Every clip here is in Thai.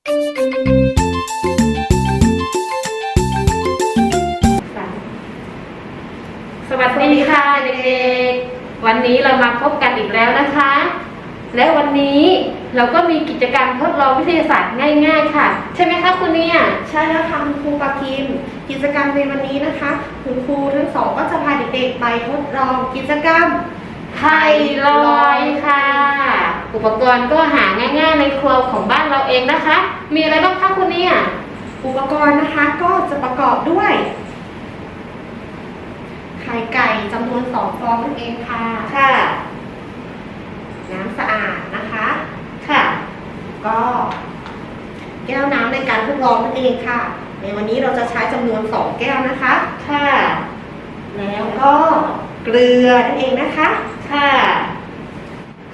สวัสดีค่ะเด็กๆ วันนี้เรามาพบกันอีกแล้วนะคะ และวันนี้เราก็มีกิจกรรมทดลองวิทยาศาสตร์ง่ายๆ ค่ะ ใช่ไหมคะคุณเนี่ย ใช่แล้วค่ะคุณครูปากิมกิจกรรมในวันนี้นะคะ คุณครูทั้งสองก็จะพาเด็กๆไปทดลองกิจกรรมไข่ลอยค่ะ อุปกรณ์ก็หา ง่ายๆในครัวของบ้านเราเองนะคะ มีอะไรบ้างคะคุณเนี่ยอุปกรณ์นะคะก็จะประกอบด้วยไข่ไก่จำนวนสองฟองนั่นเองค่ะ ค่ะ น้ำสะอาดนะคะ ค่ะ ก็ แก้วน้ำในการทดลองนั่นเองค่ะ ในวันนี้เราจะใช้จำนวนสองแก้วนะคะ ค่ะ แล้วก็เกลือนั่นเองนะคะ ค่ะ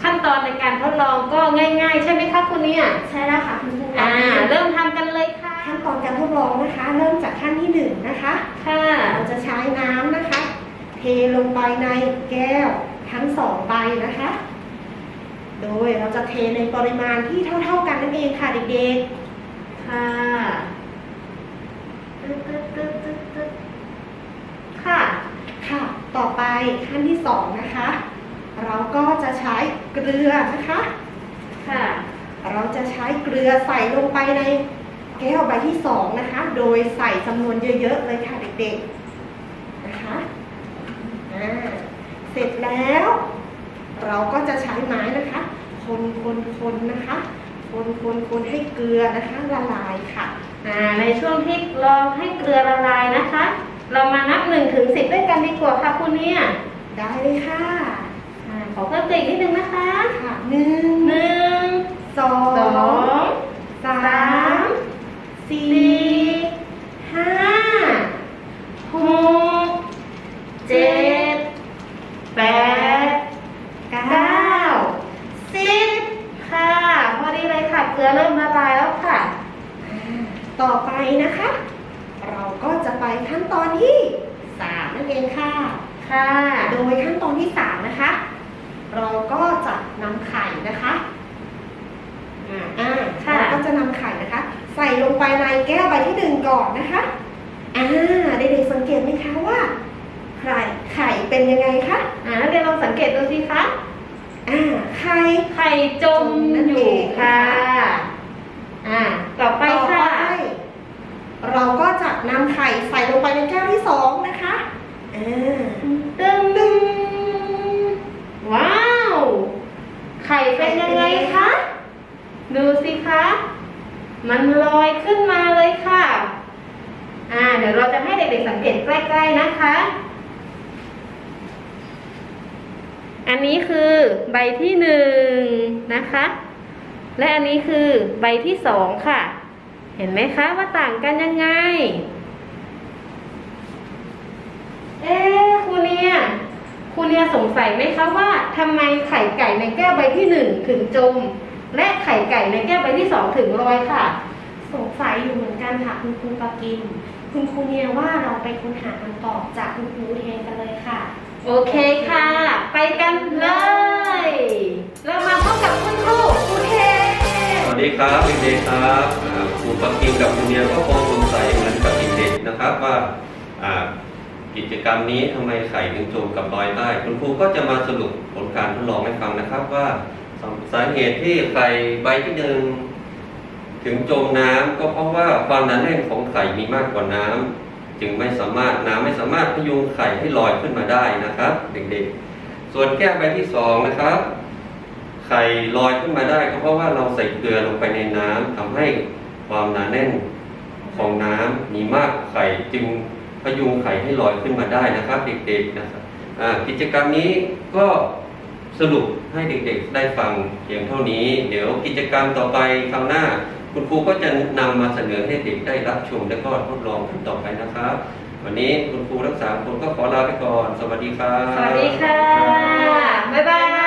ขั้นตอนในการทดลองก็ง่าย ๆ ใช่ไหมคะคุณเนี่ยใช่แล้วค่ะคุณครูอ่า เริ่มทำกันเลยค่ะ ขั้นตอนการทดลองนะคะ เริ่มจากขั้นที่หนึ่งนะคะ ค่ะ เราจะใช้น้ำนะคะ เทลงไปในแก้วทั้งสองใบนะคะ โดยเราจะเทในปริมาณที่เท่า ๆกันนั่นเองค่ะเด็กค่ะๆตึ๊ดตึ๊ดตึ๊ดตึ๊ดตึ๊ดค่ะ ค่ะ ต่อไปขั้นที่สองนะคะ เราก็จะใช้เกลือนะคะค่ะ เราจะใช้เกลือใส่ลงไปในแก้วใบที่สองนะคะ โดยใส่จำนวนเยอะๆเลยค่ะเด็กๆนะคะอ่าเสร็จแล้ว เราก็จะใช้ไม้นะคะ คนคนคนนะคะ คนคนคนให้เกลือนะคะละลายค่ะอ่าในช่วงที่รอให้เกลือละลายนะคะ เรามานับหนึ่งถึงสิบด้วยกันดีกว่าค่ะคุณเนี่ย ได้เลยค่ะอ่า ขอเพิ่มเติมอีกนิดนึงนะคะค่ะหนึ่งหนึ่งสอสองงสาสามมสี่สี่ห้าหกเจ็ดแปดเก้าเก้าสิบค่ะ พอดีเลยค่ะเกลือเริ่มละลายแล้วค่ะ ต่อไปนะคะ เราก็จะไปขั้นตอนที่สามนั่นเองค่ะ ค่ะ โดยขั้นตอนที่สามนะคะ เราก็จะนำไข่นะคะอ่าอ่าค่ะเราก็จะนำไข่นะคะ ใส่ลงไปในแก้วใบที่หนึ่งก่อนนะคะอ่าเด็กๆสังเกตไหมคะว่าไข่ไข่เป็นยังไงคะอ่านักเรียนลองสังเกตดูสิคะอ่าไข่ไข่จมอยู่ค่ะอ่าต่อไปต่อค่ะ ไปเราก็จะนำไข่ใส่ลงไปในแก้วที่สองนะคะอ่า ตึ้งตึ้งว้าว ไข่ เป็นยังไงคะ ดูสิคะ มันลอยขึ้นมาเลยค่ะ อ่า เดี๋ยวเราจะให้เด็กๆสังเกตใกล้ๆนะคะ อันนี้คือใบที่หนึ่งนะคะ และอันนี้คือใบที่สองค่ะ เห็นไหมคะว่าต่างกันยังไง เอ๊ ครูเนี่ยสงสัยไหมคะว่าทำไมไข่ไก่ในแก้วใบที่หนึ่งถึงจม และไข่ไก่ในแก้วใบที่สองถึงลอยค่ะ สงสัยอยู่เหมือนกันค่ะคุณครูปากิมคุณครูเนี่ยว่าเราไปค้นหาคำตอบจากคุณครูเทนกันเลยค่ะ โอเคค่ะ ไปกันเลย เรามาพบกับคุณครูครูเทนสวัสดีครับเด็กๆครับครูปักกิ่งกับครูเนียก็คงสงสัยเหมือนกับเด็กๆนะครับว่าอ่า กิจกรรมนี้ทำไมไข่ถึงจมกับลอยได้คุณครูก็จะมาสรุปผลการทดลองให้ฟังนะครับว่าสาสาเหตุที่ไข่ใบที่หนึ่งถึงจมน้ำก็เพราะว่าความหนาแน่นของไข่มีมากกว่าน้ำจึงไม่สามารถน้ำไม่สามารถพยุงไข่ให้ลอยขึ้นมาได้นะครับ เด็กๆ ส่วนแก้วใบที่สองนะครับ ไข่ลอยขึ้นมาได้ก็เพราะว่าเราใส่เกลือลงไปในน้ำทำให้ความหนาแน่นของน้ำมีมากไข่จึง พยุงไข่ให้ลอยขึ้นมาได้นะครับ เด็กๆนะครับกิจกรรมนี้ก็สรุปให้เด็กๆได้ฟังเพียงเท่านี้ เดี๋ยวกิจกรรมต่อไปครั้งหน้า คุณครูก็จะนำมาเสนอให้เด็กได้รับชมและก็ทดลองกันต่อไปนะครับ วันนี้คุณครูทั้งสามคนก็ขอลาไปก่อน สวัสดีครับสวัสดีค่ะ บ๊ายบาย